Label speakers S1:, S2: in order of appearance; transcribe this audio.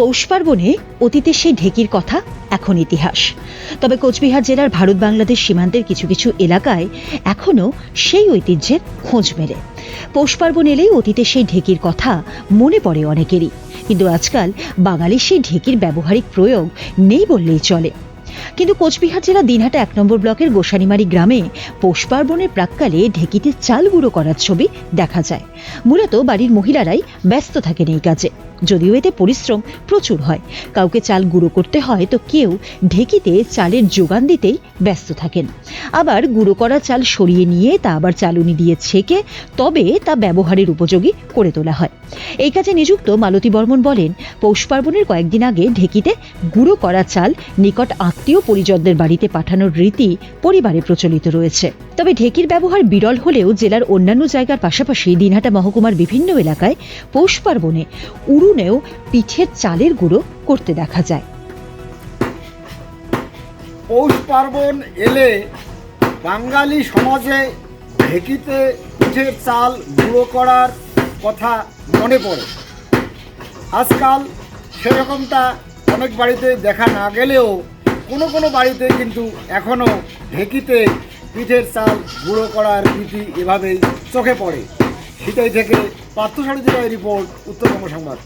S1: পৌষ পার্বণে অতীতে সেই ঢেকির কথা এখন ইতিহাস। তবে কোচবিহার জেলার ভারত বাংলাদেশ সীমান্তের কিছু কিছু এলাকায় এখনও সেই ঐতিহ্যের খোঁজ মেলে। পৌষ পার্বণ এলেই অতীতে সেই ঢেকির কথা মনে পড়ে অনেকেরই। কিন্তু আজকাল বাঙালির সেই ঢেকির ব্যবহারিক প্রয়োগ নেই বললেই চলে। কিন্তু কোচবিহার জেলা দিনহাটা এক নম্বর ব্লকের গোসানিমারি গ্রামে পৌষ পার্বণের প্রাককালে ঢেকিতে চাল গুঁড়ো করার ছবি দেখা যায়। মূলত বাড়ির মহিলারাই ব্যস্ত থাকেন এই কাজে। যদিও এতে পরিশ্রম প্রচুর হয়। কাউকে চাল গুঁড়ো করতে হয় তো কেউ ঢেকিতে চালের যোগান দিতেই ব্যস্ত থাকেন। আবার গুঁড়ো করা চাল সরিয়ে নিয়ে তা আবার চালুনি দিয়ে ছেঁকে তবে তা ব্যবহারের উপযোগী করে তোলা হয়। এই কাজে নিযুক্ত মালতী বর্মন বলেন, পৌষ পার্বণের কয়েকদিন আগে ঢেকিতে গুঁড়ো করা চাল নিকট আত্মীয় পরিজনদের বাড়িতে পাঠানোর রীতি পরিবারে প্রচলিত রয়েছে। তবে ঢেকির ব্যবহার বিরল হলেও জেলার অন্যান্য জায়গার পাশাপাশি দিনহাটা মহকুমার বিভিন্ন এলাকায় পৌষ পার্বণে উড়ুনেও পিঠের চালের গুঁড়ো করতে দেখা যায়।
S2: পৌষ পার্বণ এলে বাঙালি সমাজে ঢেকিতে পিঠের চাল গুঁড়ো করার কথা মনে পড়ে। আজকাল সেরকমটা অনেক বাড়িতে দেখা না গেলেও কোনো কোনো বাড়িতে কিন্তু এখনও ঢেকিতে পিঠের চাল গুঁড়ো করার রীতি এভাবেই চোখে পড়ে। সেটাই থেকে পার্থসারী জেলায় রিপোর্ট উত্তরবঙ্গ সংবাদ।